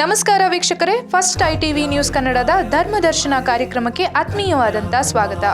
ನಮಸ್ಕಾರ ವೀಕ್ಷಕರೇ. First I TV news ಕನ್ನಡದ ಧರ್ಮದರ್ಶನ ಕಾರ್ಯಕ್ರಮಕ್ಕೆ ಆತ್ಮೀಯವಾದಂಥ ಸ್ವಾಗತ.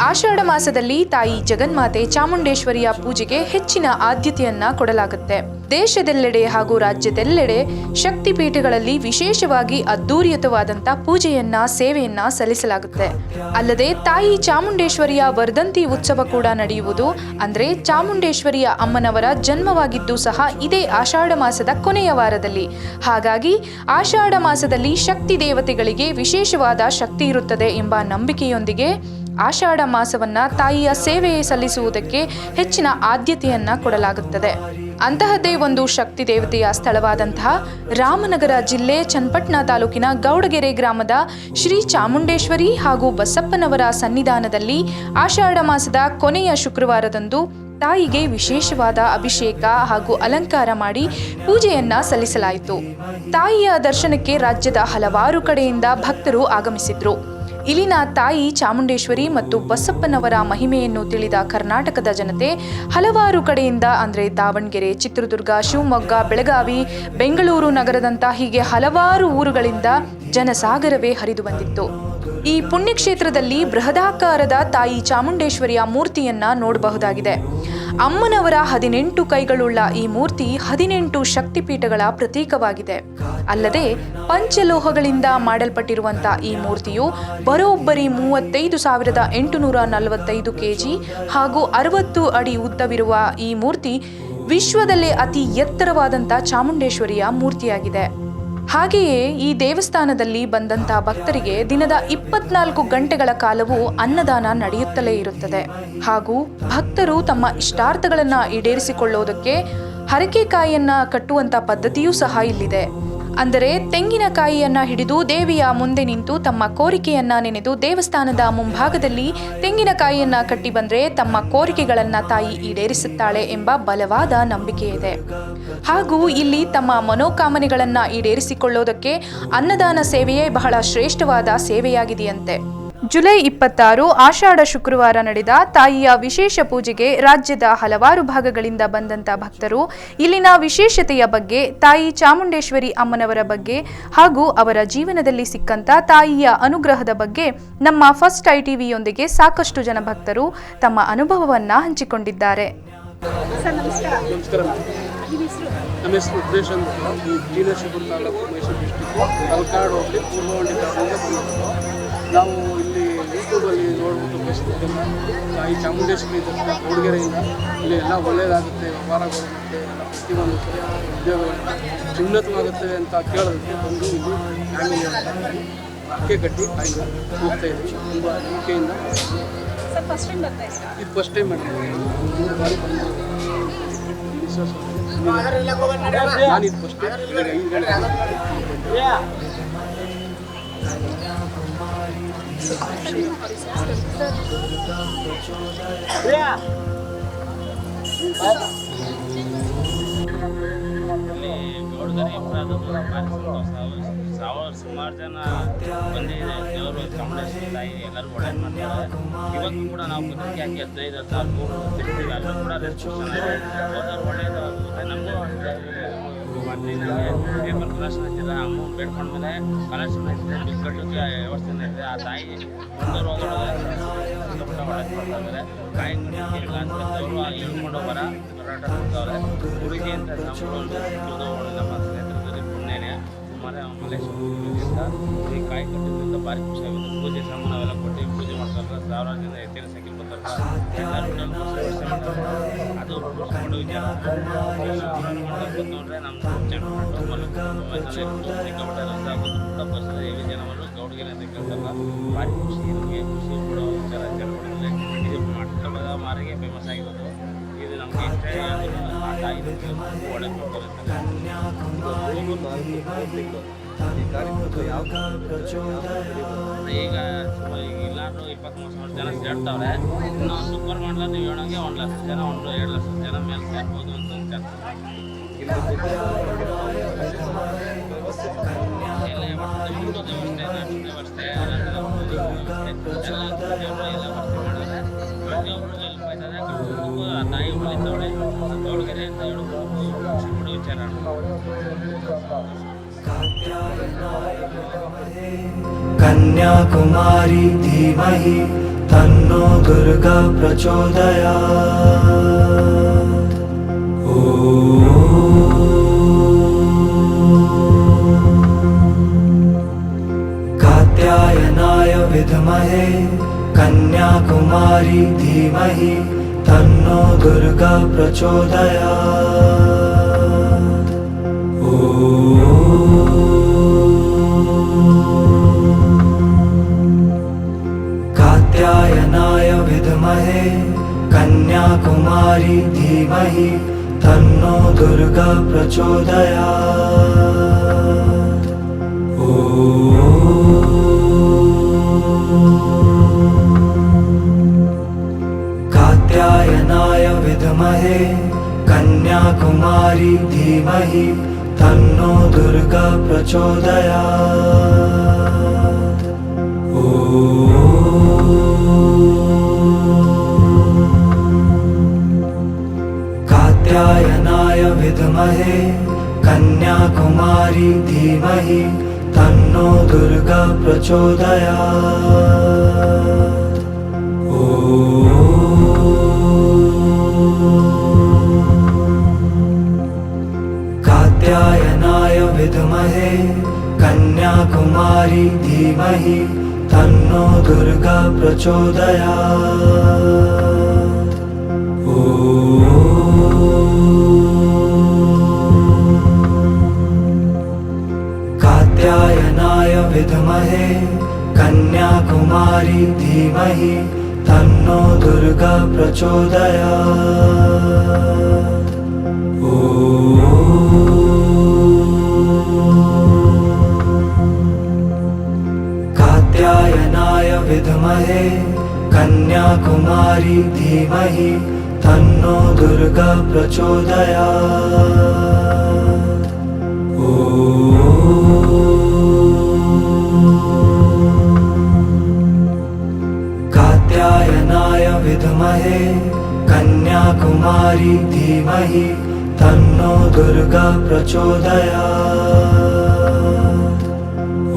ಆಷಾಢ ಮಾಸದಲ್ಲಿ ತಾಯಿ ಜಗನ್ಮಾತೆ ಚಾಮುಂಡೇಶ್ವರಿಯ ಪೂಜೆಗೆ ಹೆಚ್ಚಿನ ಆದ್ಯತೆಯನ್ನ ಕೊಡಲಾಗುತ್ತೆ. ದೇಶದೆಲ್ಲೆಡೆ ಹಾಗೂ ರಾಜ್ಯದೆಲ್ಲೆಡೆ ಶಕ್ತಿಪೀಠಗಳಲ್ಲಿ ವಿಶೇಷವಾಗಿ ಅದ್ದೂರಿಯುತವಾದಂಥ ಪೂಜೆಯನ್ನ, ಸೇವೆಯನ್ನ ಸಲ್ಲಿಸಲಾಗುತ್ತೆ. ಅಲ್ಲದೆ ತಾಯಿ ಚಾಮುಂಡೇಶ್ವರಿಯ ವರ್ಧಂತಿ ಉತ್ಸವ ಕೂಡ ನಡೆಯುವುದು. ಅಂದರೆ ಚಾಮುಂಡೇಶ್ವರಿಯ ಅಮ್ಮನವರ ಜನ್ಮವಾಗಿದ್ದು ಸಹ ಇದೇ ಆಷಾಢ ಮಾಸದ ಕೊನೆಯ ವಾರದಲ್ಲಿ. ಹಾಗಾಗಿ ಆಷಾಢ ಮಾಸದಲ್ಲಿ ಶಕ್ತಿ ದೇವತೆಗಳಿಗೆ ವಿಶೇಷವಾದ ಶಕ್ತಿ ಇರುತ್ತದೆ ಎಂಬ ನಂಬಿಕೆಯೊಂದಿಗೆ ಆಷಾಢ ಮಾಸವನ್ನ ತಾಯಿಯ ಸೇವೆ ಸಲ್ಲಿಸುವುದಕ್ಕೆ ಹೆಚ್ಚಿನ ಆದ್ಯತೆಯನ್ನ ಕೊಡಲಾಗುತ್ತದೆ. ಅಂತಹದ್ದೇ ಒಂದು ಶಕ್ತಿ ದೇವತೆಯ ಸ್ಥಳವಾದಂತಹ ರಾಮನಗರ ಜಿಲ್ಲೆ ಚನ್ನಪಟ್ಟಣ ತಾಲೂಕಿನ ಗೌಡಗೆರೆ ಗ್ರಾಮದ ಶ್ರೀ ಚಾಮುಂಡೇಶ್ವರಿ ಹಾಗೂ ಬಸಪ್ಪನವರ ಸನ್ನಿಧಾನದಲ್ಲಿ ಆಷಾಢ ಮಾಸದ ಕೊನೆಯ ಶುಕ್ರವಾರದಂದು ತಾಯಿಗೆ ವಿಶೇಷವಾದ ಅಭಿಷೇಕ ಹಾಗೂ ಅಲಂಕಾರ ಮಾಡಿ ಪೂಜೆಯನ್ನ ಸಲ್ಲಿಸಲಾಯಿತು. ತಾಯಿಯ ದರ್ಶನಕ್ಕೆ ರಾಜ್ಯದ ಹಲವಾರು ಕಡೆಯಿಂದ ಭಕ್ತರು ಆಗಮಿಸಿದ್ರು. ಇಲ್ಲಿನ ತಾಯಿ ಚಾಮುಂಡೇಶ್ವರಿ ಮತ್ತು ಬಸಪ್ಪನವರ ಮಹಿಮೆಯನ್ನು ತಿಳಿದ ಕರ್ನಾಟಕದ ಜನತೆ ಹಲವಾರು ಕಡೆಯಿಂದ ಅಂದರೆ ದಾವಣಗೆರೆ, ಚಿತ್ರದುರ್ಗ, ಶಿವಮೊಗ್ಗ, ಬೆಳಗಾವಿ, ಬೆಂಗಳೂರು ನಗರದಂತ ಹೀಗೆ ಹಲವಾರು ಊರುಗಳಿಂದ ಜನಸಾಗರವೇ ಹರಿದು ಬಂದಿತ್ತು. ಈ ಪುಣ್ಯಕ್ಷೇತ್ರದಲ್ಲಿ ಬೃಹದಾಕಾರದ ತಾಯಿ ಚಾಮುಂಡೇಶ್ವರಿಯ ಮೂರ್ತಿಯನ್ನ ನೋಡಬಹುದಾಗಿದೆ. ಅಮ್ಮನವರ ಹದಿನೆಂಟು ಕೈಗಳುಳ್ಳ ಈ ಮೂರ್ತಿ ಹದಿನೆಂಟು ಶಕ್ತಿಪೀಠಗಳ ಪ್ರತೀಕವಾಗಿದೆ. ಅಲ್ಲದೆ ಪಂಚಲೋಹಗಳಿಂದ ಮಾಡಲ್ಪಟ್ಟಿರುವಂಥ ಈ ಮೂರ್ತಿಯು ಬರೋಬ್ಬರಿ ಮೂವತ್ತೈದು ಸಾವಿರದ ಎಂಟುನೂರ ನಲವತ್ತೈದು ಕೆಜಿ ಹಾಗೂ ಅರವತ್ತು ಅಡಿ ಉದ್ದವಿರುವ ಈ ಮೂರ್ತಿ ವಿಶ್ವದಲ್ಲೇ ಅತಿ ಎತ್ತರವಾದಂಥ ಚಾಮುಂಡೇಶ್ವರಿಯ ಮೂರ್ತಿಯಾಗಿದೆ. ಹಾಗೆಯೇ ಈ ದೇವಸ್ಥಾನದಲ್ಲಿ ಬಂದಂತಹ ಭಕ್ತರಿಗೆ ದಿನದ ಇಪ್ಪತ್ನಾಲ್ಕು ಗಂಟೆಗಳ ಕಾಲವೂ ಅನ್ನದಾನ ನಡೆಯುತ್ತಲೇ ಇರುತ್ತದೆ. ಹಾಗೂ ಭಕ್ತರು ತಮ್ಮ ಇಷ್ಟಾರ್ಥಗಳನ್ನು ಈಡೇರಿಸಿಕೊಳ್ಳುವುದಕ್ಕೆ ಹರಕೆಕಾಯಿಯನ್ನು ಕಟ್ಟುವಂಥ ಪದ್ಧತಿಯೂ ಸಹ ಇಲ್ಲಿದೆ. ಅಂದರೆ ತೆಂಗಿನಕಾಯಿಯನ್ನು ಹಿಡಿದು ದೇವಿಯ ಮುಂದೆ ನಿಂತು ತಮ್ಮ ಕೋರಿಕೆಯನ್ನ ನೆನೆದು ದೇವಸ್ಥಾನದ ಮುಂಭಾಗದಲ್ಲಿ ತೆಂಗಿನಕಾಯಿಯನ್ನು ಕಟ್ಟಿ ಬಂದ್ರೆ ತಮ್ಮ ಕೋರಿಕೆಗಳನ್ನ ತಾಯಿ ಈಡೇರಿಸುತ್ತಾಳೆ ಎಂಬ ಬಲವಾದ ನಂಬಿಕೆ ಇದೆ. ಹಾಗೂ ಇಲ್ಲಿ ತಮ್ಮ ಮನೋಕಾಮನೆಗಳನ್ನ ಈಡೇರಿಸಿಕೊಳ್ಳೋದಕ್ಕೆ ಅನ್ನದಾನ ಸೇವೆಯೇ ಬಹಳ ಶ್ರೇಷ್ಠವಾದ ಸೇವೆಯಾಗಿದೆಯಂತೆ. ಜುಲೈ ಇಪ್ಪತ್ತಾರು ಆಷಾಢ ಶುಕ್ರವಾರ ನಡೆದ ತಾಯಿಯ ವಿಶೇಷ ಪೂಜೆಗೆ ರಾಜ್ಯದ ಹಲವಾರು ಭಾಗಗಳಿಂದ ಬಂದಂತ ಭಕ್ತರು. ಇಲ್ಲಿನ ವಿಶೇಷತೆಯ ಬಗ್ಗೆ ತಾಯಿ ಚಾಮುಂಡೇಶ್ವರಿ ಅಮ್ಮನವರ ಬಗ್ಗೆ ಹಾಗೂ ಅವರ ಜೀವನದಲ್ಲಿ ಸಿಕ್ಕಂತ ತಾಯಿಯ ಅನುಗ್ರಹದ ಬಗ್ಗೆ ನಮ್ಮ ಫಸ್ಟ್ ಐ ಟಿವಿಯೊಂದಿಗೆ ಸಾಕಷ್ಟು ಜನ ಭಕ್ತರು ತಮ್ಮ ಅನುಭವವನ್ನ ಹಂಚಿಕೊಂಡಿದ್ದಾರೆ. ಸರ್ ನಮಸ್ಕಾರ. ನಮಸ್ಕಾರ ನಿಮ್ಮ ಹೆಸರು? ಉದ್ದೇಶ ತಾಲೂಕು ಮೈಸೂರು ಡಿಸ್ಟಿಕ್ಕು ತಲಕಾಡು ಹೋಗಿ ಪೂರ್ವಹಳ್ಳಿ ಬಂದಿದ್ದು ನಾವು ಯೂಟ್ಯೂಬಲ್ಲಿ ನೋಡ್ಬಿಟ್ಟು ಫೇಸ್ಬುಕ್ಕಲ್ಲಿ ಈ ಚಾಮುಂಡೇಶ್ವರಿ ದರ್ಶನ ಕೊಡಗೆರೆಯಿಂದ ಇಲ್ಲಿ ಎಲ್ಲ ಒಳ್ಳೆಯದಾಗುತ್ತೆ ವ್ಯವಹಾರಗಳು ಮತ್ತು ಎಲ್ಲ ಪ್ರತಿಯೊಂದು ಉದ್ಯೋಗಗಳು ಉನ್ನತವಾಗುತ್ತೆ ಅಂತ ಕೇಳೋದಕ್ಕೆ ಒಂದು ಇಲ್ಲಿ ಫ್ಯಾಮಿಲಿ ಅಕ್ಕೆ ಕಟ್ಟಿ ಆಯ್ತು ಹೋಗ್ತಾ ಇದ್ದೀವಿ ತುಂಬ ನಂಬಿಕೆಯಿಂದ. ಸರ್ ಫಸ್ಟ್ ಟೈಮ್ ಬರ್ತಾ ಇದ್ದೀರಾ? ಇದು ಫಸ್ಟ್ ಟೈಮ್ ಮಾಡಿದ್ದೀನಿ ಮೂರು ಬಾರಿ ನಾನು ಇದು ಫಸ್ಟ್ ಟೈಮ್ ಸಾವಿರ ಸುಮಾರು ಜನ ಬಂದಿದೆ ದೇವರು ಚಾಮುಂಡೇಶ್ವರಿ ತಾಯಿ ಎಲ್ಲರೂ ಒಳ್ಳೇದು ಮಾಡ್ತಾರೆ ಇವತ್ತು ಕೂಡ ನಾವು ಪತ್ರಿಕೆ ಹಾಕಿ ಹದಿನೈದು ಮೂರು ಅಲ್ಲೂ ಕೂಡ ರೆಸ್ಟ್ರಿಕ್ಷನ್ ಒಳ್ಳೇದು ನಮಗೂ ಅಷ್ಟೇ ಮಾಡ್ತೀನಿ ಪೇಪರ್ ಕಲೆಕ್ಷನ್ ಹಚ್ಚಿಲ್ಲ ಅಮೌಂಟ್ ಬೇಡ್ಕೊಂಡ್ಮೇಲೆ ಹಚ್ಚಿದೆ ವ್ಯವಸ್ಥೆ ಇದೆ ಆ ತಾಯಿ ಒಂದು ಹೋದವರು ಸಿಕ್ಕಾಪಟ್ಟೆ ಒಳ್ಳೇದು ಮಾಡ್ತಾರೆ ಕಾಯಿ ಇಲ್ಲ ಅಂತ ಅವರು ಹೇಳ್ಕೊಂಡು ಹೋಗಾರ ಹೋರಾಟ ಮಾಡ್ತಾವ್ರೆ ಅಂತ ನಮ್ಮ ಪುಣ್ಯನೇ ಈ ಕಾಯಿ ಕಟ್ಟಿದ್ರಿಂದ ಭಾರಿ ಖುಷಿ ಆಗುತ್ತೆ ಪೂಜೆ ಸಾಮಾನು ಅವೆಲ್ಲ ಕೊಟ್ಟು ಪೂಜೆ ಮಾಡ್ತಾರೆ ಸಾವಿರಾರು ಜನ ಎತ್ತಿನ ಸಂಖ್ಯೆ ಅದು ನೋಡ್ರೆ ನಮ್ಮ ಸಿಕ್ಕಾಪಟ್ಟೆ ರಸ ಆಗೋದು ಕೂಡ ಬಸ್ಸಲ್ಲಿ ಏಳು ಜನ ಬಂದು ಗೌಡ್ಗೆರೆ ಅಂತ ಕೇಳ್ತಾರಲ್ಲ ಭಾರಿ ಖುಷಿ ನಮಗೆ ಖುಷಿ ಕೊಡೋ ಮಾರಿಗೆ ಫೇಮಸ್ ಆಗಿರೋದು ಇದು ನಮಗೆ ಇಷ್ಟ ಈಗ ಈಗ ಇಲ್ಲಾಂದ್ರೂ ಇಪ್ಪತ್ತ್ಮೂರು ಸಾವಿರ ಜನ ಸೇರ್ತಾವ್ರೆ ನಾವು ಸೂಪರ್ ಮಾಡ್ಲಾದ್ರೆ ಏಳಂಗೆ ಒಂದು ಲಕ್ಷ ಜನ ಒಂದು ಎರಡು ಲಕ್ಷ ಜನ ಮೇಲೆ ಸೇರ್ಬೋದು ಅಂತ ತಾಯಿ ಉಳಿತಾವಳೆ ಗೌಡಗೆರೆ ಅಂತ ಪಡೋ ವಿಚಾರ कन्याकुमारी धीमहि तन्नो दुर्गा प्रचोदयात् ॐ कात्यायनाय विद्महे कन्याकुमारी धीमहि तन्नो दुर्गा प्रचोदयात् ॐ कात्यायनाय विद्महे कन्याकुमारी धीमहि तन्नो दुर्गा प्रचोदयात्। ॐ कात्यायनाय विद्महे कन्याकुमारी धीमहि तन्नो दुर्गा प्रचोदयात्। ॐ। कात्यायनाय विद्महे कन्याकुमारी धीमहि तन्नो दुर्गा प्रचोदयात्। ॐ कन्याकुमारी धीमहि तन्नो दुर्गा प्रचोदयात्। ॐ। कात्यायनाय विद्महे कन्याकुमारी धीमहि तन्नो दुर्गा प्रचोदयात्। ॐ धीमहि तन्नो दुर्गा प्रचोदयात्। ॐ। कात्यायनाय विद्महे कन्याकुमारी धीमहि तन्नो दुर्गा प्रचोदयात्।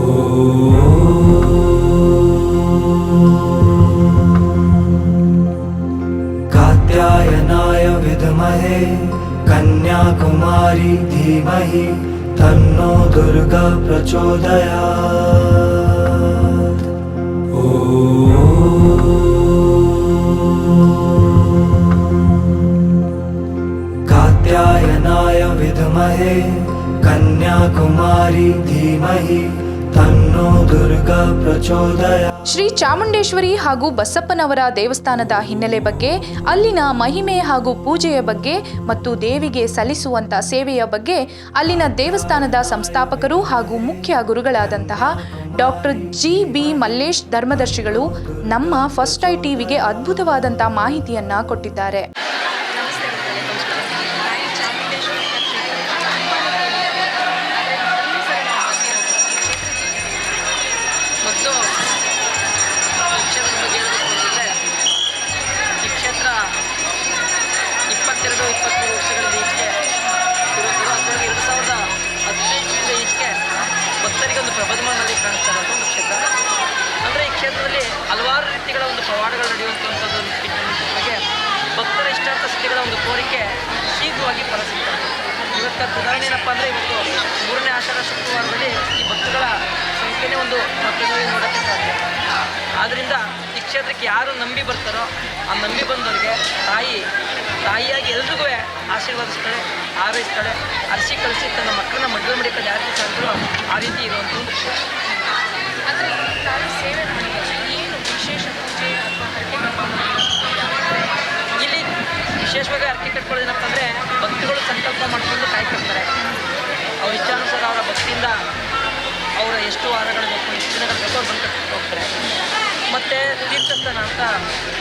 ॐ धीमहि तन्नो दुर्गा प्रचोदयात्। ॐ। कात्यायनाय विद्महे कन्याकुमारी धीमहि ಶ್ರೀ ಚಾಮುಂಡೇಶ್ವರಿ ಹಾಗೂ ಬಸಪ್ಪನವರ ದೇವಸ್ಥಾನದ ಹಿನ್ನೆಲೆ ಬಗ್ಗೆ, ಅಲ್ಲಿನ ಮಹಿಮೆ ಹಾಗೂ ಪೂಜೆಯ ಬಗ್ಗೆ ಮತ್ತು ದೇವಿಗೆ ಸಲ್ಲಿಸುವಂಥ ಸೇವೆಯ ಬಗ್ಗೆ ಅಲ್ಲಿನ ದೇವಸ್ಥಾನದ ಸಂಸ್ಥಾಪಕರು ಹಾಗೂ ಮುಖ್ಯ ಗುರುಗಳಾದಂತಹ ಡಾಕ್ಟರ್ ಜಿ. ಬಿ. ಮಲ್ಲೇಶ್ ಧರ್ಮದರ್ಶಿಗಳು ನಮ್ಮ ಫಸ್ಟ್ ಐ ಟಿವಿಗೆ ಅದ್ಭುತವಾದಂಥ ಮಾಹಿತಿಯನ್ನು ಕೊಟ್ಟಿದ್ದಾರೆ. ಇರೋದು ಒಂದು ಕ್ಷೇತ್ರ ಅಂದರೆ ಈ ಕ್ಷೇತ್ರದಲ್ಲಿ ಹಲವಾರು ರೀತಿಗಳ ಒಂದು ಪವಾಡಗಳು ನಡೆಯುವಂಥದ್ದು ಬಗ್ಗೆ ಭಕ್ತರ ಇಷ್ಟಾರ್ಥ ಸ್ಥಿತಿಗಳ ಒಂದು ಕೋರಿಕೆ ಶೀಘ್ರವಾಗಿ ಫಲ ಸಿಗ್ತದೆ ಇವತ್ತು ಉದಾಹರಣೆ ಏನಪ್ಪ ಅಂದರೆ ಇವತ್ತು ಮೂರನೇ ಆಷಾಢ ಶುಕ್ರವಾರದಲ್ಲಿ ಈ ಭಕ್ತಗಳ ಸಂಖ್ಯೆನೇ ಒಂದು ಪ್ರತಿನಿಧಿ ನೋಡೋಕ್ಕೆ ಸಾಧ್ಯ. ಆದ್ದರಿಂದ ಈ ಕ್ಷೇತ್ರಕ್ಕೆ ಯಾರು ನಂಬಿ ಬರ್ತಾರೋ ಆ ನಂಬಿ ಬಂದವರಿಗೆ ತಾಯಿ ತಾಯಿಯಾಗಿ ಎಲ್ರಿಗೂ ಆಶೀರ್ವಾದಿಸ್ತಾಳೆ ಹಾರೈಸ್ತಾಳೆ ಅರಿಸಿ ಕಳಿಸಿ ತನ್ನ ಮಕ್ಕಳನ್ನ ಮದುವೆ ಮಡಿಕಲ್ಲಿ ಯಾವ ರೀತಿ ಆ ರೀತಿ ಇರುವಂಥ ಇಲ್ಲಿ ವಿಶೇಷವಾಗಿ ಅರ್ಕೆ ಕಟ್ಕೊಳ್ಳೋದೇನಪ್ಪ ಅಂದರೆ ಭಕ್ತಿಗಳು ಸಂಕಲ್ಪ ಮಾಡಿಕೊಂಡು ಕಾಯ್ಕೊಡ್ತಾರೆ ಅವ್ರ ಇಚ್ಛಾನುಸಾರ ಅವರ ಭಕ್ತಿಯಿಂದ ಅವರ ಎಷ್ಟು ವಾರಗಳು ಬೇಕು ಎಷ್ಟು ದಿನಗಳು ಬೇಕು ಅವ್ರು ಬಂದು ಹೋಗ್ತಾರೆ. ಮತ್ತು ತೀರ್ಥಸ್ಥಾನ ಅಂತ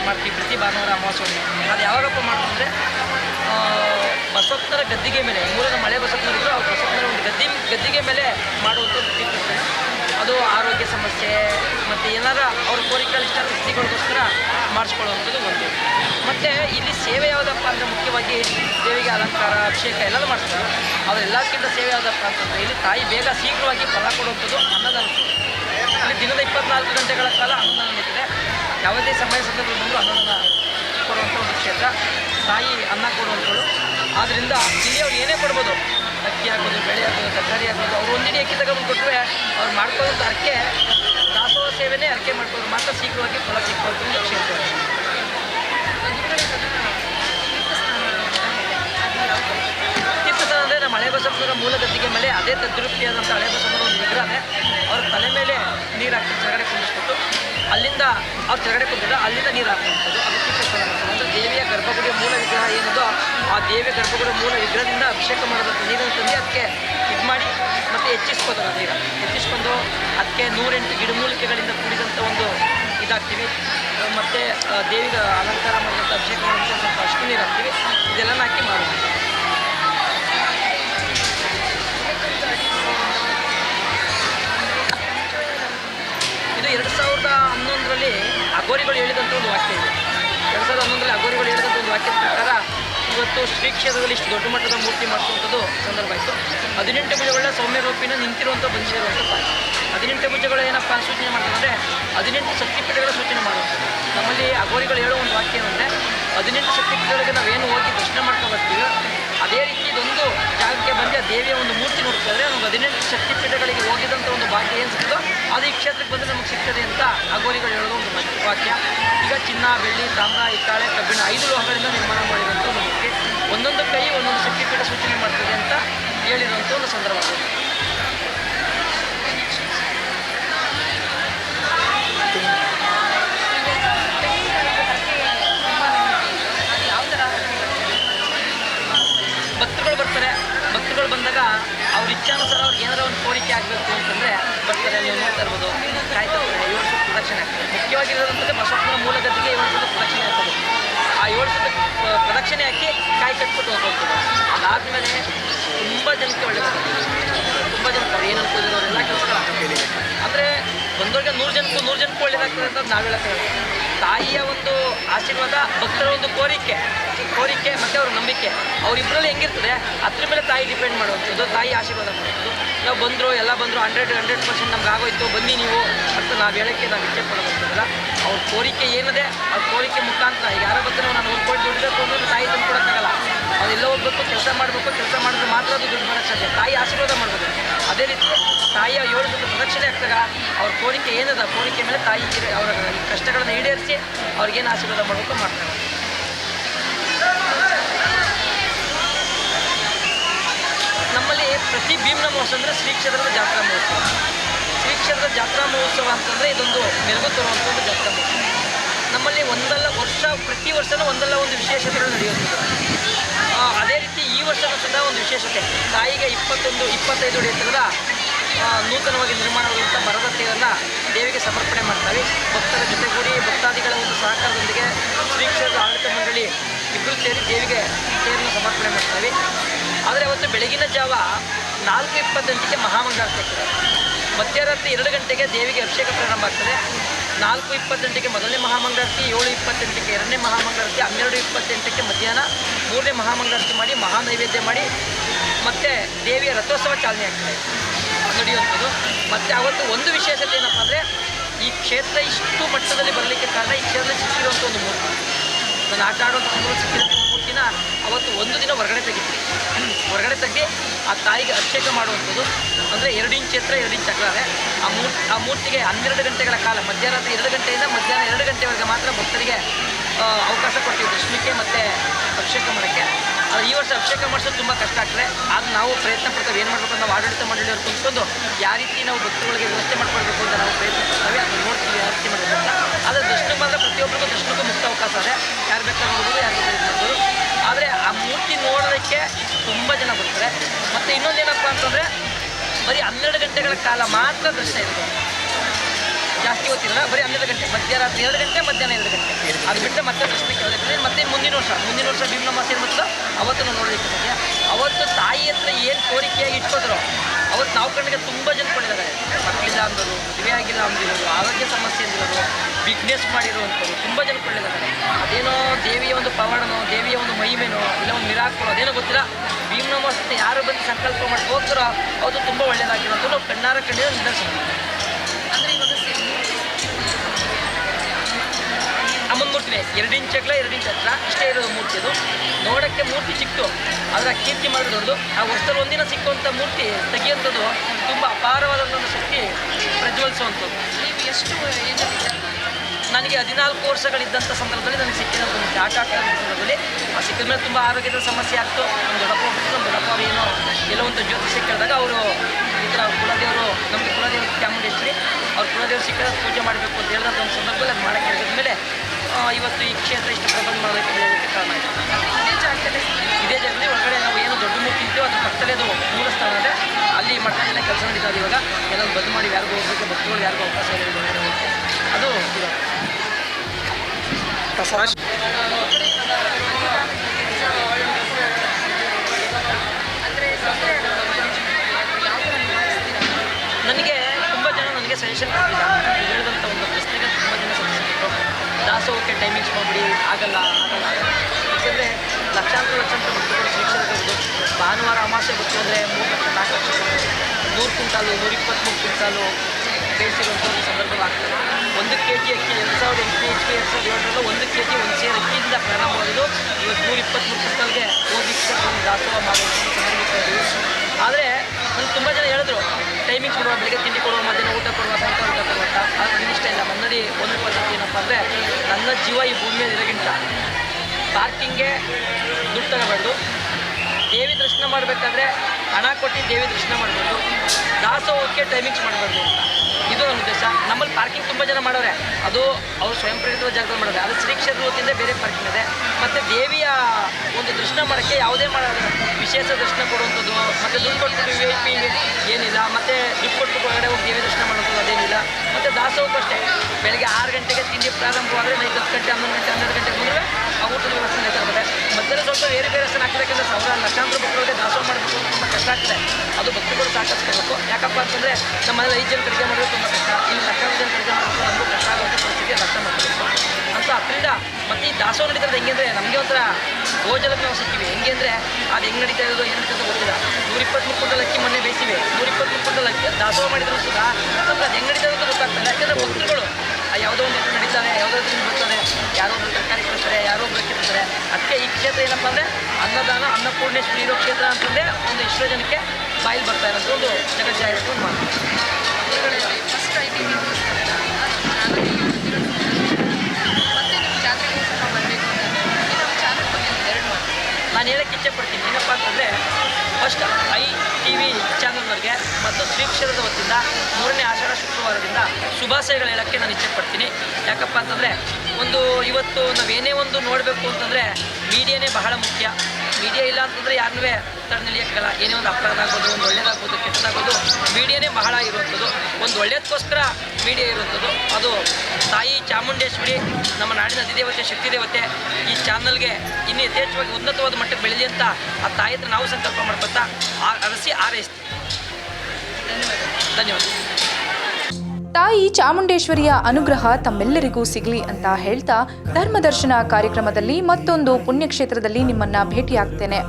ಮಾಡ್ತೀವಿ, ಪ್ರತಿ ಭಾನುವಾರ ಅಮಾವಾಸ್ಯೆ ಅದು ಯಾವಾಗಪ್ಪ ಮಾಡ್ತಂದರೆ ಬಸವತ್ತರ ಗದ್ದಿಗೆ ಮೇಲೆ, ಮೂಲದ ಮಳೆ ಬಸಪ್ಪನಲ್ಲಿದ್ದರು ಅವ್ರು ಬಸಪ್ಪನ ಒಂದು ಗದ್ದಿ, ಗದ್ದಿಗೆ ಮೇಲೆ ಮಾಡುವಂಥ ತೀರ್ಥಸ್ಥಾನ. ಅದು ಆರೋಗ್ಯ ಸಮಸ್ಯೆ, ಮತ್ತು ಏನಾರ ಅವ್ರ ಕೋರಿಕೆಗಳು ಇಷ್ಟ ಸ್ಥಿತಿಗಳಿಗೋಸ್ಕರ ಮಾಡಿಸ್ಕೊಳ್ಳುವಂಥದ್ದು ಒಂದು. ಮತ್ತು ಇಲ್ಲಿ ಸೇವೆ ಯಾವುದಪ್ಪ ಅಂದರೆ ಮುಖ್ಯವಾಗಿ ದೇವಿಗೆ ಅಲಂಕಾರ, ಅಭಿಷೇಕ ಎಲ್ಲನೂ ಮಾಡಿಸ್ತಾರೆ. ಅದೆಲ್ಲಕ್ಕಿಂತ ಸೇವೆ ಯಾವುದಪ್ಪ ಅಂತಂದರೆ ಇಲ್ಲಿ ತಾಯಿ ಬೇಗ ಶೀಘ್ರವಾಗಿ ಫಲ ಕೊಡುವಂಥದ್ದು ಅನ್ನದಾನ. ಇಲ್ಲಿ ದಿನದ ಇಪ್ಪತ್ನಾಲ್ಕು ಗಂಟೆಗಳ ಕಾಲ ಅನ್ನದಾನ ನಡೀತದೆ ಯಾವುದೇ ಸಮಯ ಸಂದರ್ಭದಲ್ಲೂ ಅನ್ನದಾನ ಕೊಡುವಂಥ ಒಂದು ಕ್ಷೇತ್ರ. ತಾಯಿ ಅನ್ನ ಕೊಡುವಂಥಳು ಆದ್ದರಿಂದ ಇಲ್ಲಿ ಅವ್ರು ಏನೇ ಕೊಡ್ಬೋದು. ಅಕ್ಕಿ ಹಾಕೋದು, ಬೆಳೆ ಹಾಕೋದು, ತರಕಾರಿ ಹಾಕೋದು, ಅವ್ರು ಒಂದಿನ ಅಕ್ಕಿ ತಗೊಂಡು ಕೊಟ್ಟರೆ ಅವ್ರು ಮಾಡ್ಕೊಳ್ಳೋದು ಅರ್ಕೆ ದಾಸೋಹ ಸೇವೆನೇ ಅರ್ಕೆ ಮಾಡ್ಕೋದು ಮಾತ್ರ ಶೀಘ್ರವಾಗಿ ಫಲ ಸಿಕ್ಕೋದು ಅಂತ ಕ್ಷೇತ್ರ ಅಂದರೆ ನಮ್ಮ ಮೂಲ ಗದ್ದಿಗೆ ಮೇಲೆ ಅದೇ ತದ್ರೂಪಿಯಾದಂಥ ಹಳೆ ಬಸಪ್ಪನವರ ಒಂದು ವಿಗ್ರಹ ಇದೆ ಅವ್ರ ತಲೆ ಮೇಲೆ ನೀರು ಹಾಕಿ ಕೆಳಗಡೆ ಕುಂದಿಸ್ಬಿಟ್ಟು ಅಲ್ಲಿಂದ ಅವ್ರು ಕೆಳಗಡೆ ಕುಂತಿದ್ರೆ ಅಲ್ಲಿಂದ ನೀರು ಹಾಕುವಂಥದ್ದು ಅದು ಗರ್ಭಗುಡಿಯ ಮೂಲ ವಿಗ್ರಹ ಏನಿದೋ ಆ ದೇವಿಯ ಗರ್ಭಗುಡಿಯ ಮೂಲ ವಿಗ್ರಹದಿಂದ ಅಭಿಷೇಕ ಮಾಡಬೇಕು. ನೀರನ್ನು ತಂದು ಅದಕ್ಕೆ ಇದು ಮಾಡಿ ಮತ್ತೆ ಹೆಚ್ಚಿಸ್ಕೋತಾರೆ ನೀರು ಹೆಚ್ಚಿಸ್ಕೊಂಡು ಅದಕ್ಕೆ ನೂರೆಂಟು ಗಿಡಮೂಲಿಕೆಗಳಿಂದ ಕೂಡಿದಂಥ ಒಂದು ಇದಾಗ್ತೀವಿ. ಮತ್ತು ದೇವಿಗೆ ಅಲಂಕಾರ ಮಾಡಿದಂಥ ಅಭಿಷೇಕ ಮಾಡಿದಂಥ ಸ್ವಲ್ಪ ಅಷ್ಟು ನೀರು ಹಾಕ್ತೀವಿ. ಇದೆಲ್ಲ ಹಾಕಿ ಮಾಡೋದು. ಇದು ಎರಡು ಸಾವಿರದ ಹನ್ನೊಂದರಲ್ಲಿ ಅಗೋರಿಗಳು ಹೇಳಿದಂಥ ಒಂದು ವಾಕ್ಯ ಇದೆ. ಎರಡು ಸಾವಿರದ ಹನ್ನೊಂದರಲ್ಲಿ ಅಗೋರಿಗಳು ವಾಕ್ಯದ ಪ್ರಕಾರ ಇವತ್ತು ಶ್ರೀ ಕ್ಷೇತ್ರದಲ್ಲಿ ಇಷ್ಟು ದೊಡ್ಡ ಮಟ್ಟದ ಮೂರ್ತಿ ಮಾಡಿಸುವಂಥದ್ದು ಸಂದರ್ಭ ಆಯಿತು. ಹದಿನೆಂಟು ಭುಜಗಳ ಸೌಮ್ಯ ರೂಪಿನ ನಿಂತಿರುವಂಥ ಬಂದಿರುವಂಥ ಹದಿನೆಂಟು ಭುಜಗಳು ಏನಪ್ಪ ಸೂಚನೆ ಮಾಡ್ತಾರೆ ಹದಿನೆಂಟು ಶಕ್ತಿಪೀಠಗಳ ಸೂಚನೆ ಮಾಡುವಂಥದ್ದು. ನಮ್ಮಲ್ಲಿ ಅಗೋರಿಗಳು ಹೇಳೋ ಒಂದು ವಾಕ್ಯ ಏನಂದರೆ, ಹದಿನೆಂಟು ಶಕ್ತಿಪೀಠಗಳಿಗೆ ನಾವೇನು ಹೋಗಿ ಪ್ರಶ್ನೆ ಮಾಡ್ಕೊಂಡು ಬರ್ತೀವಿ ಅದೇ ರೀತಿ ಇದೊಂದು ಜಾಗಕ್ಕೆ ಬಂದು ಆ ದೇವಿಯ ಒಂದು ಮೂರ್ತಿ ನೋಡ್ತಿದ್ರೆ ನಮ್ಗೆ ಹದಿನೆಂಟು ಶಕ್ತಿಪೀಠಗಳಿಗೆ ಹೋಗಿದಂಥ ಒಂದು ಭಾಗ್ಯ ಏನು ಸಿಗ್ತದೋ ಅದು ಈ ಕ್ಷೇತ್ರಕ್ಕೆ ಬಂದರೆ ನಮಗೆ ಸಿಗ್ತದೆ ಅಂತ ಅಗೋರಿಗಳು ಹೇಳೋದು ಒಂದು ವಾಕ್ಯ. ಈಗ ಚಿನ್ನ, ಬೆಳ್ಳಿ, ತಾಮ್ರ, ಹಿತ್ತಾಳೆ, ಕಬ್ಬಿಣ ಐದು ಲೋಹಗಳಿಂದ ನಿರ್ಮಾಣ ಮಾಡಿದಂಥ ಒಂದು ಒಂದೊಂದು ಕೈ ಒಂದೊಂದು ಶಕ್ತಿಪೀಠ ಕಟ್ಬಿಟ್ಟು ಹೋಗ್ಬೋದು ಅದಾದಮೇಲೆ ತುಂಬ ಜನಕ್ಕೆ ಒಳ್ಳೆಯದು ತುಂಬ ಜನಕ್ಕೆ ಅವ್ರು ಏನು ಅನ್ಕೊಂಡಿರೋ ಅವರೆಲ್ಲ ಕೆಲಸಗಳು ಅಂದರೆ ಬಂದವ್ರಿಗೆ ನೂರು ಜನಕ್ಕೂ ನೂರು ಜನಕ್ಕೂ ಒಳ್ಳೇದಾಗ್ತದೆ ಅಂತ ನಾವು ಹೇಳೋಕ್ಕಾಗಲ್ಲ ತಾಯಿಯ ಒಂದು ಆಶೀರ್ವಾದ, ಭಕ್ತರ ಒಂದು ಕೋರಿಕೆ. ಕೋರಿಕೆ ಮತ್ತು ಅವ್ರ ನಂಬಿಕೆ. ಅವರಿಬ್ಬರಲ್ಲಿ ಹೆಂಗಿರ್ತದೆ? ಅದ್ರ ಮೇಲೆ ತಾಯಿ ಡಿಪೆಂಡ್ ಮಾಡುವಂಥದ್ದು, ತಾಯಿ ಆಶೀರ್ವಾದ ಮಾಡುವಂಥದ್ದು. ನಾವು ಬಂದರು, ಎಲ್ಲ ಬಂದರು ಹಂಡ್ರೆಡ್ ಹಂಡ್ರೆಡ್ ಪರ್ಸೆಂಟ್ ನಮ್ಗೆ ಆಗೋಯ್ತು. ಬನ್ನಿ ನೀವು ಅಂತ ನಾವು ಹೇಳೋಕ್ಕೆ ನಾವು ಇಚ್ಛೆ ಪಡೋದಂತಲ್ಲ ಅವ್ರ ಕೋರಿಕೆ ಏನಿದೆ, ಅವ್ರ ಕೋರಿಕೆ ಮುಖಾಂತರ ಈಗ ಯಾರೋ ಬರ್ತಾರೆ ನಾನು ಒಂದು ಕೋಟಿ ದುಡ್ಡಬೇಕು ಅಂದ್ರೆ ತಾಯಿ ತಂದು ಕೊಡೋಕ್ಕಾಗಲ್ಲ. ಅದೆಲ್ಲ ಹೋಗ್ಬೇಕು, ಕೆಲಸ ಮಾಡಬೇಕು, ಕೆಲಸ ಮಾಡಿದ್ರೆ ಮಾತ್ರ ಅದು ದುಡ್ಡು ಬರೋಕ್ಕೆ ಸಾಧ್ಯ. ತಾಯಿ ಆಶೀರ್ವಾದ ಮಾಡ್ಬೋದು ಅದೇ ರೀತಿ ತಾಯಿಯ ಏಳು ಪ್ರದಕ್ಷಿಣೆ ಆಗ್ತಾಗ ಅವ್ರ ಕೋರಿಕೆ ಏನದ ಕೋರಿಕೆ ಮೇಲೆ ತಾಯಿ ಅವರ ಕಷ್ಟಗಳನ್ನು ಈಡೇರಿಸಿ ಅವ್ರಿಗೇನು ಆಶೀರ್ವಾದ ಮಾಡಬೇಕು ಮಾಡ್ತಾರೆ. ಪ್ರತಿ ಭೀಮ್ನ ಮಹೋತ್ಸವ ಅಂದರೆ ಶ್ರೀ ಕ್ಷೇತ್ರದ ಜಾತ್ರಾ ಮಹೋತ್ಸವ. ಶ್ರೀ ಕ್ಷೇತ್ರದ ಜಾತ್ರಾ ಮಹೋತ್ಸವ ಅಂತಂದರೆ ಇದೊಂದು ಮೆಲುಗು ತರುವಂಥ ಒಂದು ಜಾತ್ರಾ ಮಹೋತ್ಸವ. ನಮ್ಮಲ್ಲಿ ಒಂದಲ್ಲ ವರ್ಷ, ಪ್ರತಿ ವರ್ಷನೂ ಒಂದಲ್ಲ ಒಂದು ವಿಶೇಷತೆಗಳು ನಡೆಯುತ್ತದೆ ಅದೇ ರೀತಿ ಈ ವರ್ಷನೂ ಸಹ ಒಂದು ವಿಶೇಷತೆ. ತಾಯಿಗೆ ಇಪ್ಪತ್ತೊಂದು, ಇಪ್ಪತ್ತೈದು ಅಡಿ ಎತ್ತರದ ನೂತನವಾಗಿ ನಿರ್ಮಾಣವಾದಂಥ ಮರದ ತೇರನ್ನು ದೇವಿಗೆ ಸಮರ್ಪಣೆ ಮಾಡ್ತಾರೆ ಭಕ್ತರ ಜೊತೆಗೂಡಿ ಭಕ್ತಾದಿಗಳ ಒಂದು ಸಹಕಾರದೊಂದಿಗೆ ಶ್ರೀ ಕ್ಷೇತ್ರದ ಆಡಳಿತ ಮಂಡಳಿ ಇಬ್ಬರು ಸೇರಿ ದೇವಿಗೆ ತೇರನ್ನು ಸಮರ್ಪಣೆ ಮಾಡ್ತಾರೆ ಆದರೆ ಅವತ್ತು ಬೆಳಗಿನ ಜಾವ ನಾಲ್ಕು ಇಪ್ಪತ್ತೆಂಟಕ್ಕೆ ಮಹಾಮಂಗಳಾಗ್ತದೆ ಮಧ್ಯರಾತ್ರಿ ಎರಡು ಗಂಟೆಗೆ ದೇವಿಗೆ ಅಭಿಷೇಕ ಪ್ರಾರಂಭ ಆಗ್ತದೆ. ನಾಲ್ಕು ಇಪ್ಪತ್ತೆಂಟಕ್ಕೆ ಮೊದಲನೇ ಮಹಾಮಂಗಳಾರತಿ, ಏಳು ಇಪ್ಪತ್ತೆಂಟಕ್ಕೆ ಎರಡನೇ ಮಹಾಮಂಗಳಾರತಿ, ಹನ್ನೆರಡು ಇಪ್ಪತ್ತೆಂಟಕ್ಕೆ ಮಧ್ಯಾಹ್ನ, ಮೂರನೇ ಮಹಾಮಂಗಳಾರತಿ ಮಾಡಿ ಮಹಾ ನೈವೇದ್ಯ ಮಾಡಿ ಮತ್ತೆ ದೇವಿಯ ರಥೋತ್ಸವ ಚಾಲನೆ ಆಗ್ತದೆ. ನಡೆಯುವಂಥದ್ದು. ಮತ್ತು ಅವತ್ತು ಒಂದು ವಿಶೇಷತೆ ಏನಪ್ಪ ಅಂದರೆ ಈ ಕ್ಷೇತ್ರ ಇಷ್ಟು ಮಟ್ಟದಲ್ಲಿ ಬರಲಿಕ್ಕೆ ಕಾರಣ ಈ ಕ್ಷೇತ್ರದಲ್ಲಿ ಸಿಕ್ಕಿರುವಂಥ ಒಂದು ಮೂರ್ತಿ. ನಾನು ಆಟ ಆಡುವಂಥ ಸಂದರ್ಭ ಅವತ್ತು ಒಂದು ದಿನ ಹೊರಗಡೆ ತೆಗಿತೀವಿ. ಹೊರಗಡೆ ತೆಗ್ದು ಆ ತಾಯಿಗೆ ಅಭಿಷೇಕ ಮಾಡುವಂಥದ್ದು. ಅಂದರೆ ಎರಡು ಇಂಚ್ ಎತ್ತರ ಎರಡು ಇಂಚ್ ಅಗಲ ಆ ಮೂರ್ ಆ ಮೂರ್ತಿಗೆ ಹನ್ನೆರಡು ಗಂಟೆಗಳ ಕಾಲ ಮಧ್ಯರಾತ್ರಿ ಎರಡು ಗಂಟೆಯಿಂದ ಮಧ್ಯಾಹ್ನ ಎರಡು ಗಂಟೆವರೆಗೆ ಮಾತ್ರ ಭಕ್ತರಿಗೆ ಅವಕಾಶ ಕೊಡ್ತೀವಿ. ದರ್ಶನಕ್ಕೆ ಮತ್ತು ಅಭಿಷೇಕ ಮಾಡೋಕ್ಕೆ. ಅದು ಈ ವರ್ಷ ಅಭಿಷೇಕ ಮಾಡಿಸೋದು ತುಂಬ ಕಷ್ಟ ಆಗ್ತದೆ. ಅದು ನಾವು ಪ್ರಯತ್ನ ಪಡ್ತೇವೆ. ಏನು ಮಾಡಬೇಕು ನಾವು ಆಡಳಿತ ಮಂಡಳಿಯವರು ಕುಂತ್ಕೊಂಡು ಯಾವ ರೀತಿ ನಾವು ಭಕ್ತರುಗಳಿಗೆ ವ್ಯವಸ್ಥೆ ಮಾಡ್ಕೊಳ್ಬೇಕು ಅಂತ ನಾವು ಪ್ರಯತ್ನ ಪಡ್ತೇವೆ. ಅದನ್ನು ನೋಡ್ತೀವಿ, ವ್ಯವಸ್ಥೆ ಮಾಡಬೇಕು ಅಂತ ಆದರೆ ದರ್ಶನಕ್ಕೆ ಬಂದರೆ ಪ್ರತಿಯೊಬ್ಬರಿಗೂ ದರ್ಶನಕ್ಕೂ ಮುಕ್ತ ಅವಕಾಶ ಇದೆ. ಯಾರು ಬೇಕಾದ್ರೂ ಯಾರು ಬೇಕಾದ್ರೂ ಆದರೆ ಆ ಮೂರ್ತಿ ನೋಡೋದಕ್ಕೆ ತುಂಬ ಜನ ಬರ್ತಾರೆ. ಮತ್ತು ಇನ್ನೊಂದೇನಪ್ಪ ಅಂತಂದರೆ, ಬರೀ ಹನ್ನೆರಡು ಗಂಟೆಗಳ ಕಾಲ ಮಾತ್ರ ದರ್ಶನ ಇರುತ್ತೆ. ಜಾಸ್ತಿ ಹೊತ್ತಿಲ್ಲ ಬರೀ ಹನ್ನೆರಡು ಗಂಟೆ ಮಧ್ಯರಾತ್ರಿ ಎರಡು ಗಂಟೆ, ಮಧ್ಯಾಹ್ನ ಎರಡು ಗಂಟೆ. ಅದು ಬಿಟ್ಟರೆ ಮತ್ತೆ ದರ್ಶನಕ್ಕೆ ಇರುತ್ತೆ ಮತ್ತೆ ಮುಂದಿನ ವರ್ಷ ಮುಂದಿನ ವರ್ಷ ಭೀಮ್ನ ಮಾಸ ಏನು ಬರ್ತದೋ ಅವತ್ತು ನಾವು ನೋಡಲಿಕ್ಕೆ ಅವತ್ತು ತಾಯಿ ಹತ್ರ ಏನು ಕೋರಿಕೆಯಾಗಿ ಇಟ್ಕೋದ್ರು ಅವತ್ತು ನಾವು ಕಣ್ಣಿಗೆ ತುಂಬ ಜನ ಕೊಂಡಿದ್ದಾರೆ. ಮಕ್ಕಳಿಲ್ಲ ಅಂದರು ಮದುವೆ ಆಗಿಲ್ಲ ಅಂದಿರೋರು ಆರೋಗ್ಯ ಸಮಸ್ಯೆ ಅಂದಿರೋರು ಬಿಸ್ನೆಸ್ ಮಾಡಿರುವಂಥವ್ರು ತುಂಬ ಜನ ಕೊಂಡಿದ್ದಾರೆ. ಅದೇನೋ ದೇವಿಯ ಒಂದು ಪವಾಡನೋ ದೇವಿಯ ಒಂದು ಮಹಿಮೆನೋ, ಇಲ್ಲ ಒಂದು ಮಿರಾಕೋ ಅದೇನೋ ಗೊತ್ತಿಲ್ಲ. ಭೀಮ್ನ ಮಾಸಕ್ಕೆ ಯಾರು ಬಂದು ಸಂಕಲ್ಪ ಮಾಡಿ ಹೋಗ್ತಾರೋ, ಅದು ತುಂಬ ಒಳ್ಳೆಯದಾಗಿರೋದು ನಾವು ಕಣ್ಣಾರ ಕಣ್ಣಿನ ನಿದರ್ಶನ. ಇಷ್ಟಿವೆ ಎರಡು ಇಂಚ್ ಅಗಲ ಎರಡು ಇಂಚ್ ಹತ್ರ ಇಷ್ಟೇ ಇರೋದು ಮೂರ್ತಿ ಅದು. ನೋಡೋಕ್ಕೆ ಮೂರ್ತಿ ಚಿಕ್ಕದು ಅದರ ಕೀರ್ತಿ ಮಾತ್ರ ದೊಡ್ಡದು. ಆ ವರ್ಷದಲ್ಲಿ ಒಂದಿನ ಸಿಕ್ಕುವಂಥ ಮೂರ್ತಿ ತೆಗೆಯುವಂಥದ್ದು ತುಂಬ ಅಪಾರವಾದಂಥ ಒಂದು ಶಕ್ತಿ ಪ್ರಜ್ವಲಿಸುವಂಥದ್ದು. ನೀವು ಎಷ್ಟು ನನಗೆ ಹದಿನಾಲ್ಕು ವರ್ಷಗಳಿದ್ದಂಥ ಸಂದರ್ಭದಲ್ಲಿ ನನಗೆ ಸಿಕ್ಕಿದಂಥ ಒಂದು ಆಟ ಆಡ್ತಾ ಸಂದರ್ಭದಲ್ಲಿ. ಆ ಸಿಕ್ಕಿದ ಮೇಲೆ ತುಂಬ ಆರೋಗ್ಯದ ಸಮಸ್ಯೆ ಆಗ್ತು. ನಮ್ಮ ದೊಡ್ಡಪ್ಪ ಬಿಟ್ಟು ನಮ್ಮ ದೊಡ್ಡಪ್ಪ ಅವ್ರು ಏನೋ ಎಲ್ಲೋ ಒಂದು ಜ್ಯೋತಿಷ್ಯ ಕೇಳಿದಾಗ ಅವರು ಈ ಥರ ಕುಲದೇವರು ನಮಗೆ ಕುಲದೇವರು ಚಾಮುಂಡೇಶ್ವರಿ ಅವ್ರು ಕುಲದೇವರು ಸಿಕ್ಕಿದಾಗ ಪೂಜೆ ಮಾಡಬೇಕು ಅಂತ ಹೇಳಿದಂಥ ಒಂದು ಸಂದರ್ಭದಲ್ಲಿ ಅದು ಮಾಡೋಕ್ಕೆ ಹೇಳಿದ ಮೇಲೆ ಇವತ್ತು ಈ ಕ್ಷೇತ್ರ ಇಷ್ಟು ಪ್ರಬಂಧ ಮಾಡೋದಕ್ಕೆ ಹೇಳೋದಕ್ಕೆ ಕಾರಣ ಆಯಿತು ಇದೇ ಜಾಗದಲ್ಲಿ ಇದೇ ಜಾಗದಲ್ಲಿ ಒಳಗಡೆ ನಾವು ಏನು ದೊಡ್ಡ ಮೂರ್ತಿ ಇದ್ದೀವೋ ಅದು ಪಕ್ಕದಲ್ಲೇ ಅದು ಮೂಲ ಸ್ಥಾನ ಇದೆ ಅಲ್ಲಿ ಮಠದಲ್ಲಿ ಕೆಲಸ ನಡೀತಾ ಇದೆ ಇವಾಗ ಏನಾದ್ರು ಬಂದ್ ಮಾಡಿ ಯಾರಿಗೂ ಹೋಗಬೇಕು ಭಕ್ತರು ಯಾರಿಗೂ ಅವಕಾಶ ಇದೆ ಅದು ನಿಭಾಯಿಸ್ತೀರಾ ನನಗೆ ತುಂಬ ಜನ ನನಗೆ ಸಜೆಷನ್ ದಾಸೋಹಕ್ಕೆ ಟೈಮಿಂಗ್ಸ್ ಮಾಡಿಬಿಡಿ ಆಗಲ್ಲ ಆಗಲ್ಲ. ಯಾಕೆಂದರೆ ಲಕ್ಷಾಂತರ ಲಕ್ಷಾಂತರ ಭಕ್ತರು, ಶಿಕ್ಷಕರು ಭಾನುವಾರ ಅಮಾಸೆ ಗೊತ್ತು ಅಂದರೆ ಮೂರು ಲಕ್ಷ, ನಾಲ್ಕು ಲಕ್ಷ ನೂರು ಕ್ವಿಂಟಾಲು ನೂರ ಇಪ್ಪತ್ತ್ಮೂರು ಕ್ವಿಂಟಾಲು ಬೇಯಿಸಿರುವಂಥ ಒಂದು ಸಂದರ್ಭ ಆಗ್ತದೆ. ಒಂದು ಕೆ ಜಿ ಅಕ್ಕಿ ಎರಡು ಸಾವಿರದ ಎಂಟು ಎಚ್ ಪಿ ಎರಡು ಸಾವಿರದ ಏಳರಲ್ಲೂ ಒಂದು ಕೆ ಜಿ ಒಂದು ಸೇರು ಅಕ್ಕಿಯಿಂದ ಪ್ರಾರಂಭವಾಗಿದ್ದು ಇವತ್ತು ನೂರ ಇಪ್ಪತ್ತ್ಮೂರು ಕ್ವಿಂಟಲ್ಗೆ ಒಂದು ದಾಸೋಹ ಮಾಡುವಂಥ ಬಂದಿದೆ. ಆದರೆ ನನಗೆ ತುಂಬ ಜನ ಹೇಳಿದ್ರು ಟೈಮಿಂಗ್ಸ್ ಕೊಡುವ ಬೆಳಗ್ಗೆ ತಿಂಡಿ ಕೊಡುವ ಮಧ್ಯಾಹ್ನ ಇಷ್ಟ ಇಲ್ಲ ನನ್ನಲ್ಲಿ ಒಂದು ಪದ್ಧತಿ ಏನಪ್ಪ ಅಂದರೆ ನನ್ನ ಜೀವ ಈ ಭೂಮಿಯ ಇರೋಕ್ಕಿಂತ ಪಾರ್ಕಿಂಗ್ಗೆ ದುಡ್ಡು ತಗೋಬಾರ್ದು. ದೇವಿ ದರ್ಶನ ಮಾಡಬೇಕಾದ್ರೆ ಹಣ ಕೊಟ್ಟು ದೇವಿ ದರ್ಶನ ಮಾಡಬಾರ್ದು. ದಾಸೋಹಕ್ಕೆ ಟೈಮಿಂಗ್ಸ್ ಮಾಡಬಾರ್ದು ಇದು ನನ್ನ ಉದ್ದೇಶ. ನಮ್ಮಲ್ಲಿ ಪಾರ್ಕಿಂಗ್ ತುಂಬ ಜನ ಮಾಡೋರೆ. ಅದು ಅವ್ರು ಸ್ವಯಂ ಪ್ರೇರಿತ ಜಾಗದಲ್ಲಿ ಮಾಡೋರೆ. ಅದು ಶ್ರೀ ಕ್ಷೇತ್ರ ಹೊತ್ತಿಂದ ಬೇರೆ ಪಾರ್ಕಿಂಗ್ ಇದೆ. ಮತ್ತು ದೇವಿಯ ಒಂದು ದರ್ಶನ ಮಾಡೋಕ್ಕೆ ಯಾವುದೇ ಮಾಡ ವಿಶೇಷ ದರ್ಶನ ಕೊಡುವಂಥದ್ದು, ಮತ್ತು ದುಡ್ಡು ಕೊಟ್ಟು ವಿ ಐ ಪಿ ಏನಿಲ್ಲ, ಮತ್ತು ದುಡ್ಡು ಕೊಟ್ಟು ಒಳಗಡೆ ಹೋಗಿ ದೇವಿ ದರ್ಶನ ಮಾಡೋದು ಮತ್ತು ದಾಸೋಹಕ್ಕೂ ಅಷ್ಟೇ ಬೆಳಗ್ಗೆ ಆರು ಗಂಟೆಗೆ ತಿಂಡಿ ಪ್ರಾರಂಭವಾದರೆ ನೈಟ್ ಹತ್ತು ಗಂಟೆ, ಹನ್ನೊಂದು ಗಂಟೆ, ಹನ್ನೆರಡು ಗಂಟೆಗೆ ಮುಂದೆ ಆ ಊಟದ ವ್ಯವಸ್ಥೆ ನಡೀತಾ ಇರ್ತದೆ ಮಧ್ಯದಲ್ಲಿ ಸ್ವಲ್ಪ ಬೇರೆ ಬೇರೆ ಹೆಸರು ಹಾಕಬೇಕಂದ್ರೆ ಸಾವಿರ ಲಕ್ಷಾಂತರ ಭಕ್ತರಿಗೆ ದಾಸೋಹ ಮಾಡಬೇಕು ತುಂಬ ಕಷ್ಟ ಆಗ್ತದೆ. ಅದು ಭಕ್ತರುಗಳು ಸಾಕಷ್ಟು ಯಾಕಪ್ಪ ಅಂತಂದರೆ ನಮ್ಮ ಮನೇಲಿ ಐದು ಜನ ಕಡಿಮೆ ಮಾಡೋದು ತುಂಬ ಕಷ್ಟ. ಇಲ್ಲಿ ಲಕ್ಷಾಂತರ ಜನ ಕಡಿಮೆ ಮಾಡೋದು ನಮಗೂ ಕಷ್ಟ ಆಗುವಂಥ ಪರಿಸ್ಥಿತಿ ಅರ್ಥ ಮಾಡಬೇಕು ಅಂತ ಅದರಿಂದ ಮತ್ತು ಈ ದಾಸೋಹ ನಡೀತಾರೆ ಹೆಂಗೆ ಅಂದರೆ ನಮಗೆ ಒಂಥರ ಗೋಜಲಕ್ಕೆ ನಾವು ಸಿಕ್ಕಿವಿ. ಹೆಂಗೆ ಅಂದರೆ ಅದು ಹೆಂಗೆ ನಡೀತಾ ಇರೋದು, ಏನು ಅಂತ ಗೊತ್ತಿಲ್ಲ. ನೂರಿಪ್ಪತ್ತು ಕ್ವಿಂಟಲ್ ಅಕ್ಕಿ ಮೊನ್ನೆ ಬೇಯಿಸಿವೆ. ನೂರಿಪ್ಪತ್ತು ಕ್ವಿಂಟಲ್ ದಾಸೋಹ ಮಾಡಿದ್ರು ಸುಧಾ ಅದು ಹೆಂಗೆ ನಡೀತದೆ ಅಂತ ಗೊತ್ತಾಗ್ತದೆ ಯಾಕಂದರೆ ಭಕ್ತರುಗಳು ಆ ಯಾವುದೋ ಒಂದು ನಡೀತಾನೆ ನಡೀತಾರೆ ಯಾವುದೋ ಒಂದು ಬರ್ತಾರೆ ಯಾರೋ ಒಂದು ತರಕಾರಿ ಕೊಡ್ತಾರೆ ಯಾರೋ ಒಬ್ಬರು ಕೆತ್ತಿರ್ತಾರೆ ಅದಕ್ಕೆ ಈ ಕ್ಷೇತ್ರ ಏನಪ್ಪ ಅಂದರೆ ಅನ್ನದಾನ ಅನ್ನಪೂರ್ಣೇಶ್ವರಿ ಇರೋ ಕ್ಷೇತ್ರ ಅಂತಂದರೆ ಒಂದು ಎಷ್ಟೋ ಜನಕ್ಕೆ ಬಾಯಲ್ಲಿ ಬರ್ತಾ ಇರೋದು ಒಂದು ಜಗತ್ ಜಾಹೀರಾತು ಒಂದು ಮಾತು first I T V news ಮತ್ತೆ ನಿಮ್ಮ ಜಾತ್ರೆಗೆ ಸಹ ಬರಬೇಕು ಅಂತ. ಈ ನಮ್ಮ ಚಾನಲ್ ಬಗ್ಗೆ ಒಂದು ಎರಡು ಮಾತು. ನಾನು ಹೇಳಕ್ಕೆ ಇಚ್ಛೆ ಪಡ್ತೀನಿ. ಏನಪ್ಪ ಅಂತಂದರೆ ಫಸ್ಟ್ ಐ ಟಿ ವಿ ಚಾನಲ್ನವರಿಗೆ ಮತ್ತು ಶ್ರೀ ಕ್ಷೇತ್ರದ ವತಿಯಿಂದ ಮೂರನೇ ಆಷಾಢ ಶುಕ್ರವಾರದಿಂದ ಶುಭಾಶಯಗಳು ಹೇಳೋಕ್ಕೆ ನಾನು ಇಚ್ಛೆ ಪಡ್ತೀನಿ ಯಾಕಪ್ಪ ಅಂತಂದರೆ ಒಂದು ಇವತ್ತು ನಾವೇನೇ ಒಂದು ನೋಡಬೇಕು ಅಂತಂದರೆ ಮೀಡಿಯಾನೇ ಬಹಳ ಮುಖ್ಯ. ಮೀಡಿಯಾ ಇಲ್ಲ ಅಂತಂದರೆ ಯಾರನ್ನೂ ತಡೆ ನಿಲಿಯೋಕ್ಕಾಗಲ್ಲ ಏನೇ ಒಂದು ಅಪರಾಧ ಆಗ್ಬೋದು, ಒಂದು ಒಳ್ಳೇದಾಗ್ಬೋದು, ಕೆಟ್ಟದಾಗ್ಬೋದು ಮೀಡಿಯಾನೇ ಬಹಳ ಇರುವಂಥದ್ದು. ಒಂದು ಒಳ್ಳೇದಕ್ಕೋಸ್ಕರ ಮೀಡಿಯಾ ಇರುವಂಥದ್ದು. ಅದು ತಾಯಿ ಚಾಮುಂಡೇಶ್ವರಿ, ನಮ್ಮ ನಾಡಿನ ಅಧಿದೇವತೆ ಶಕ್ತಿ ದೇವತೆ ಈ ಚಾನಲ್ಗೆ ಇನ್ನೂ ಯಥೇಚ್ಛವಾಗಿ ಉನ್ನತವಾದ ಮಟ್ಟಕ್ಕೆ ಬೆಳೆದಿ ಅಂತ ಆ ತಾಯಿ ಹತ್ರ ನಾವು ಸಂಕಲ್ಪ ಮಾಡ್ಕೊತಾ ಆ ಅರಸಿ ಆರೈಸ್ತೀವಿ. ಧನ್ಯವಾದ. ಧನ್ಯವಾದ. ತಾಯಿ ಚಾಮುಂಡೇಶ್ವರಿಯ ಅನುಗ್ರಹ ತಮ್ಮೆಲ್ಲರಿಗೂ ಸಿಗಲಿ ಅಂತ ಹೇಳ್ತಾ ಧರ್ಮದರ್ಶನ ಕಾರ್ಯಕ್ರಮದಲ್ಲಿ ಮತ್ತೊಂದು ಪುಣ್ಯಕ್ಷೇತ್ರದಲ್ಲಿ ನಿಮ್ಮನ್ನ ಭೇಟಿಯಾಗ್ತೇನೆ.